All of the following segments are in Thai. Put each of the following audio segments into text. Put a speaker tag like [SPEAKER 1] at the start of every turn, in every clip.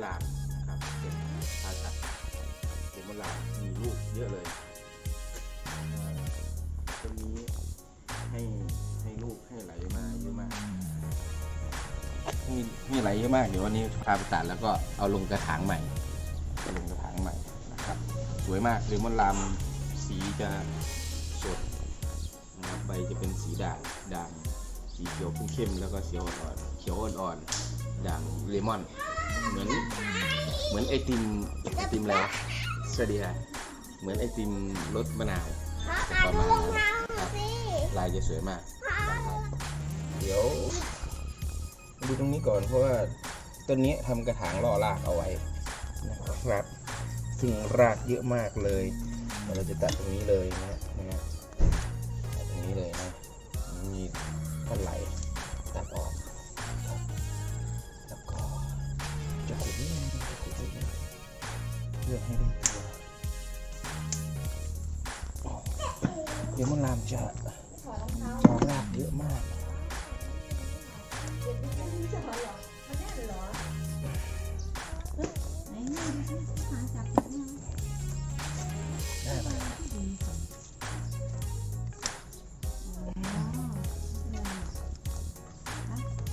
[SPEAKER 1] เลม อนลามครับเป็นพาสัตว์เลมอลามมีลูกเยอะเลยต้นนี้ให้ให้ลูกให้ไหลมาเยอะมากให้ให้ไหลเยอะมาก เดี๋ยววันนี้พาไปตัดแล้วก็เอาลงกระถางใหม่เอาลงกระถางใหม่นะครับ สวยมากเลมอนลามสีจะสดนะครับใบจะเป็นสีด่างด่างสีเขียวเข้มแล้วก็เขียวอ่อนเขียวอ่อนๆด่างเลมอน เหมือน เหมือนไอติมไอติมอะไรวะสวัสดีค่ะเหมือนไอติมรสมะนาวประมาณนั้นครับลายจะสวยมากเดี๋ยวดูตรงนี้ก่อนเพราะว่าต้นนี้ทำกระถางล่อรากเอาไว้นะครับซึ่งรากเยอะมากเลยเดี๋ยวเราจะตัดตรงนี้เลยนะฮะนะฮะตัดตรงนี้เลยนะมีต้นไหล ดี๋ยวมันลามจะจะรากเยอะมากได้ไหม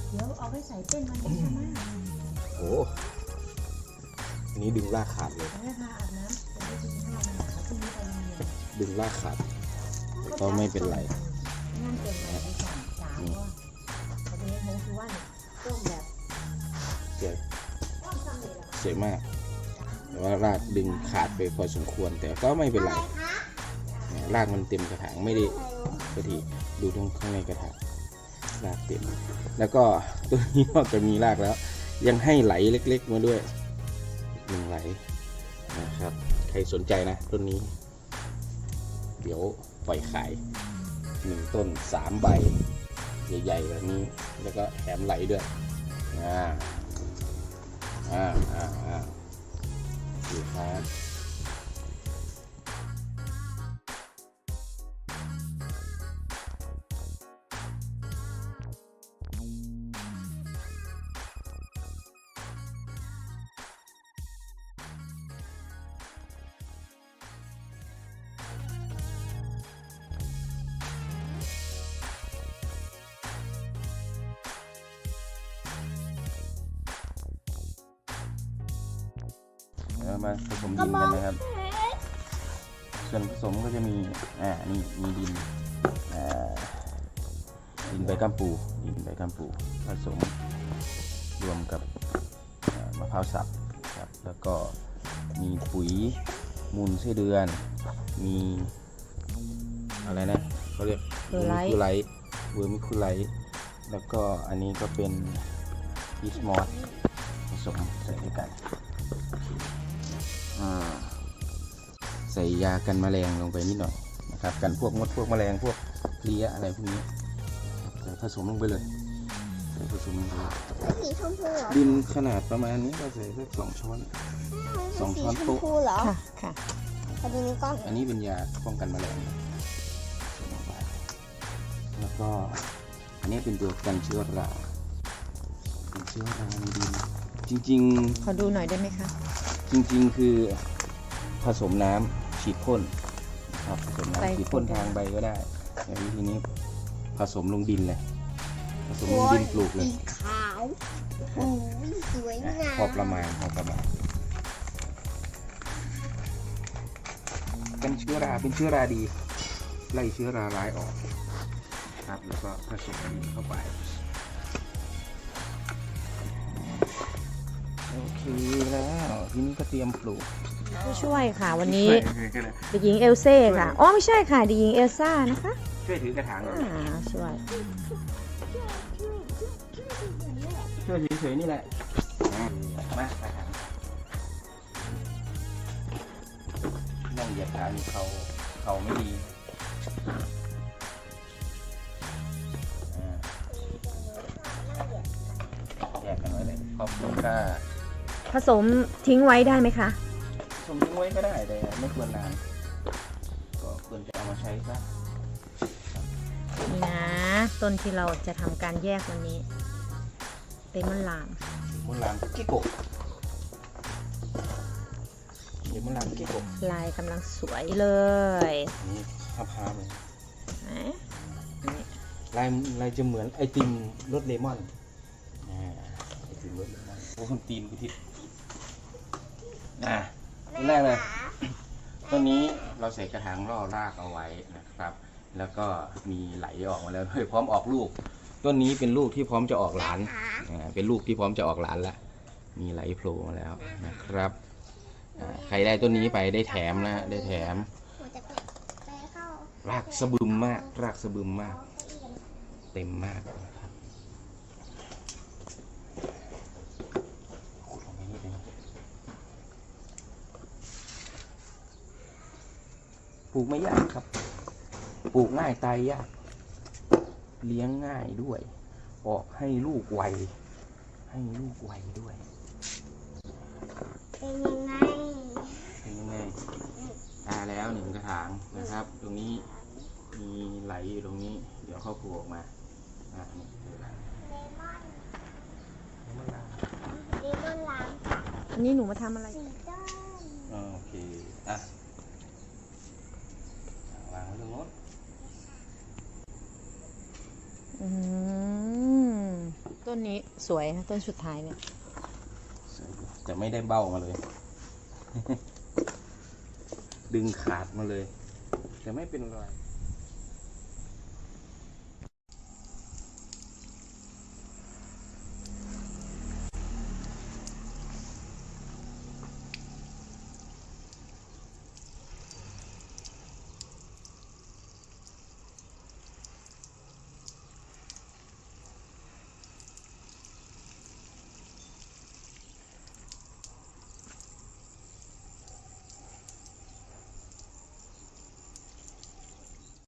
[SPEAKER 2] เดี๋ยวเอาไปใส่เต้นวันนี้ใช่ไหม
[SPEAKER 1] โอ้อันนี้ดึงรากขาดเลย
[SPEAKER 2] เอาให้พาอาบน้ำจะได้กินข้าวนะพรุ่งนี้ไปโรงเรียน
[SPEAKER 1] ดึงรากขาดแต่ ก็ไม่เป็นไร
[SPEAKER 2] นั่นเป็นอะไรที่สามสามว่าเขาเป็นโมคือว่าต้มแบบ
[SPEAKER 1] สวย
[SPEAKER 2] เส
[SPEAKER 1] วยมาก แต่ว่ารากดึงขาดไปพอสมควร แต่ก็ไม่เป็นไรรากมันเต็มกระถางไม่ได้กระทีดูตรงข้างในกระถางรากเต็ม แล้วก็ตัวนี้นอกจากมีรากแล้ว ยังให้ไหลเล็ก ๆ มาด้วยหนึ่งไหลนะครับ ใครสนใจนะต้นนี้ เดี๋ยว ปล่อยขายหนึ่งต้นสามใบ ใหญ่ๆแบบนี้ แล้วก็แถมไหลด้วย อ่า อ่า อ่าอ่าดีครับ มาผสมดินกันนะครับ ส่วนผสมก็จะมี อ่า นี่ มีดิน อ่า ดินใบกัมปู ดินใบกัมปู ผสมรวมกับมะพร้าวสับครับ แล้วก็มีปุ๋ยมูลไส้เดือน มีอะไรนะเขาเรียก
[SPEAKER 2] เบอไลท์
[SPEAKER 1] คูไลท์เวอร์มิคูไลท์แล้วก็อันนี้ก็เป็นพีชมอสผสมใส่ด้วยกัน ใส่ยากันแมลงลงไปนิดหน่อยนะครับ กันพวกมดพวกแมลงพวกเพลี้ยอะไรพวกนี้ใส่ผสมลงไปเลยใส่ผสมลงไปเลย
[SPEAKER 3] สีชมพูเหรอ
[SPEAKER 1] ดินขนาดประมาณนี้ก็ใส่สักสองช้อนสองช้อน
[SPEAKER 3] สีช
[SPEAKER 1] โต๊ะ
[SPEAKER 3] มพูเหรอ
[SPEAKER 2] ค่ะค่ะ
[SPEAKER 3] พอดีนี้ก้อน
[SPEAKER 1] อันนี้เป็นยาป้องกันแมลงนะใส่ลงไปแล้วก็อันนี้เป็นตัวกันเชื้อรากันเชื้อราในดินจริงๆ
[SPEAKER 2] ขอดูหน่อยได้ไหมคะ
[SPEAKER 1] จริงๆคือผสมน้ำฉีดพ่นนะครับผสม
[SPEAKER 2] ใส่
[SPEAKER 1] น้ำฉีดพ่นทางใบก็ได้แต่วิธีนี้ผสมลงดินเลย ผสมลงดินปลูกเลย
[SPEAKER 3] สีขาวโอ้ยสวย
[SPEAKER 1] นะ
[SPEAKER 3] งาม
[SPEAKER 1] พอประมาณพอประมาณ เป็นเชื้อราเป็นเชื้อราดี ไล่เชื้อราร้ายออกครับแล้วก็ผสมดินเข้าไป โอเคแล้ว ทีนี้ก็เตรียมปลูก
[SPEAKER 2] ผู้ช่วยค่ะ วันนี้
[SPEAKER 1] ช่วย
[SPEAKER 2] เด็กหญิงเอลเซ่ค่ะอ๋อไม่ใช่ค่ะเด็กหญิงเอลซ่านะคะ
[SPEAKER 1] ช่วยถือกระถางหน่อย
[SPEAKER 2] อ่าช่วย
[SPEAKER 1] ช่วยเฉยๆนี่แหละมากระถางต้องเหยียดขาอยู่เขาเขาไม่ดี
[SPEAKER 2] ผสมทิ้งไว้ได้ไหมคะ
[SPEAKER 1] ชมทิ้งไว้ก็ได้แต่ไม่ควรนาน ก็ควรจะเอามาใช้ซะ
[SPEAKER 2] นี่นะ ต้นที่เราจะทำการแยกวันนี้เตมอนลาม
[SPEAKER 1] มุนลามกิ๊กกบเดี๋ยวมุนลามกิ๊กกบ
[SPEAKER 2] ลายกำลังสวยเลย
[SPEAKER 1] นี่ภาพภาพเลย
[SPEAKER 2] นะ
[SPEAKER 1] ลายลายจะเหมือนไอติมรสเลมอนอ่าไอติมรส เลมอนโอ้คนตีนกูทิศอะต้นแรกเลย ต้นนี้เราใส่กระถางล่อรากเอาไว้นะครับ แล้วก็มีไหลออกมาแล้วด้วยพร้อมออกลูก ต้นนี้เป็นลูกที่พร้อมจะออกหลานอ่าเป็นลูกที่พร้อมจะออกหลานละมีไหลโผล่มาแล้วนะครับอ่าใครได้ต้นนี้ไปได้แถมนะได้แถม
[SPEAKER 3] มันจะไปเข้ารา
[SPEAKER 1] กสะบึมมาก รากสะบึมมาก เต็มมากนะครับขุดลงไปนิดนึงป ลูกไม่ยากครับ ปลูกง่ายตายยาก เลี้ยงง่ายด้วย ออกให้ลูกไว ให้ลูกไวด้วย
[SPEAKER 3] เป็นยังไง
[SPEAKER 1] เป็นยังไงตาแล้วหนึ่งกระถางนะครับ ตรงนี้มีไหลอยู่ตรงนี้ เดี๋ยวเขาผูกออกมาอะนี่คือไหล
[SPEAKER 3] เลมอน
[SPEAKER 1] เลมอนลา
[SPEAKER 3] เลมอนล้าง
[SPEAKER 2] อันนี้หนูมาทำอะไร
[SPEAKER 3] สีต้น
[SPEAKER 1] อ่าโอเค อะวางไว้ตรงโน้น
[SPEAKER 2] อืม ต้นนี้สวยนะต้นสุดท้ายเนี่ย
[SPEAKER 1] แต่ไม่ได้เบ้ามาเลย ดึงขาดมาเลย แต่ไม่เป็นไร